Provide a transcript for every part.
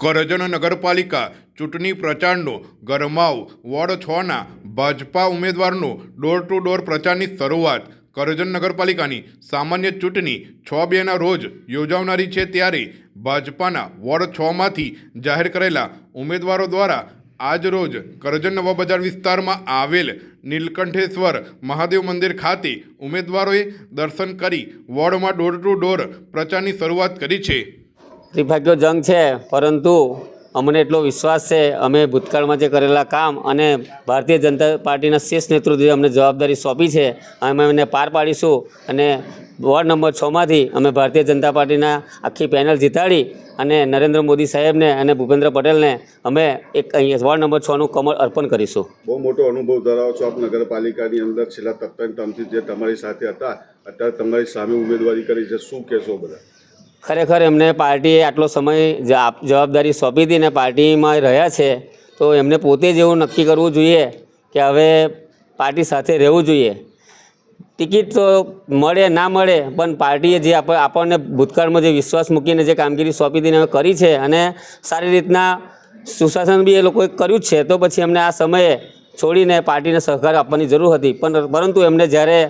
કરજણ નગરપાલિકા ચૂંટણી પ્રચારનો ગરમાવ, વોર્ડ છના ભાજપા ઉમેદવારનો ડોર ટુ ડોર પ્રચારની શરૂઆત. કરજણ નગરપાલિકાની સામાન્ય ચૂંટણી છ બેના રોજ યોજાનારી છે ત્યારે ભાજપાના વોર્ડ છમાંથી જાહેર કરેલા ઉમેદવારો દ્વારા આજ રોજ કરજણ નવા બજાર વિસ્તારમાં આવેલ નીલકંઠેશ્વર મહાદેવ મંદિર ખાતે ઉમેદવારોએ દર્શન કરી વોર્ડમાં ડોર ટુ ડોર પ્રચારની શરૂઆત કરી છે. ત્રિભાગ્યો જંગ છે, પરંતુ અમને એટલો વિશ્વાસ છે, અમે ભૂતકાળમાં જે કરેલા કામ અને ભારતીય જનતા પાર્ટીના શીર્ષ નેતૃત્વે અમને જવાબદારી સોંપી છે, અમે એને પાર પાડીશું અને વોર્ડ નંબર છમાંથી અમે ભારતીય જનતા પાર્ટીના આખી પેનલ જીતાડી અને નરેન્દ્ર મોદી સાહેબને અને ભૂપેન્દ્ર પટેલને અમે એક અહીંયા વોર્ડ નંબર છનું કમળ અર્પણ કરીશું. બહુ મોટો અનુભવ ધરાવો છો આપ નગરપાલિકાની અંદર, છેલ્લા તત્તાવન ટર્મથી જે તમારી સાથે હતા, અત્યારે તમારી સામે ઉમેદવારી કરી છે, શું કહેશો બધા? ખરેખર એમને પાર્ટીએ આટલો સમય જવાબદારી સોંપી હતી ને પાર્ટીમાં રહ્યા છે, તો એમને પોતે જ એવું નક્કી કરવું જોઈએ કે હવે પાર્ટી સાથે રહેવું જોઈએ. ટિકિટ તો મળે ના મળે, પણ પાર્ટીએ જે આપણે આપણને ભૂતકાળમાં જે વિશ્વાસ મૂકીને જે કામગીરી સોંપી હતી અમે કરી છે અને સારી રીતના સુશાસન બી એ લોકોએ કર્યું જ છે, તો પછી એમને આ સમયે છોડીને પાર્ટીને સહકાર આપવાની જરૂર હતી. પણ પરંતુ એમને જ્યારે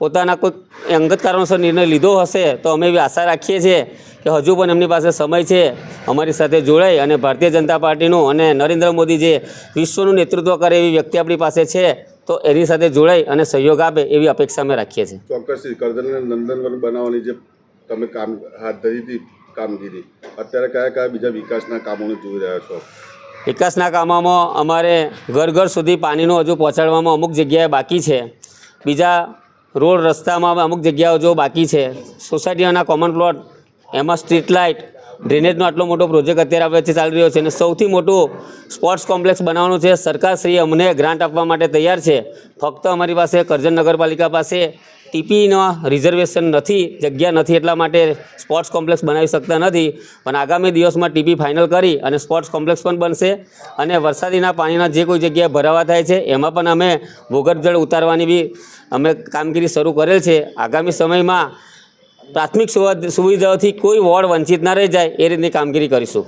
પોતાના કોઈ અંગત કારણોસર નિર્ણય લીધો હશે તો અમે એવી આશા રાખીએ છીએ કે હજુ પણ એમની પાસે સમય છે અમારી સાથે જોડાઈ અને ભારતીય જનતા પાર્ટીનું અને નરેન્દ્ર મોદી જે વિશ્વનું નેતૃત્વ કરે એવી વ્યક્તિ આપણી પાસે છે તો એની સાથે જોડાઈ અને સહયોગ આપે એવી અપેક્ષા અમે રાખીએ છીએ. ચોક્કસ નંદનવન બનાવવાની જે તમે કામ હાથ ધરી હતી કામગીરી અત્યારે કયા કયા બીજા વિકાસના કામોને જોઈ રહ્યા છો? વિકાસના કામોમાં અમારે ઘર ઘર સુધી પાણીનું હજુ પહોંચાડવામાં અમુક જગ્યાએ બાકી છે. બીજા રોડ રસ્તામાં અમુક જગ્યાઓ જો બાકી છે સોસાયટીઓના કોમન પ્લોટ એમાં સ્ટ્રીટ લાઇટ ડ્રેનેજનો આટલો મોટો પ્રોજેક્ટ અત્યારે આપણે ચાલી રહ્યો છે અને સૌથી મોટું સ્પોર્ટ્સ કોમ્પ્લેક્સ બનાવવાનું છે. સરકારશ્રી અમને ગ્રાન્ટ આપવા માટે તૈયાર છે. ફક્ત અમારી પાસે કરજણ નગરપાલિકા પાસે ટીપીનો રિઝર્વેશન નથી, જગ્યા નથી એટલા માટે સ્પોર્ટ્સ કોમ્પ્લેક્સ બનાવી શકતા નથી. પણ આગામી દિવસમાં ટીપી ફાઇનલ કરી અને સ્પોર્ટ્સ કોમ્પ્લેક્સ પણ બનશે અને વરસાદીના પાણીના જે કોઈ જગ્યાએ ભરાવા થાય છે, એમાં પણ અમે ભૂગર્ભ જળ ઉતારવાની બી અમે કામગીરી શરૂ કરેલ છે. આગામી સમયમાં પ્રાથમિક સુવિધા સુવિધાઓથી કોઈ વોર્ડ વંચિત ના રહી જાય એ રીતની કામગીરી કરીશું.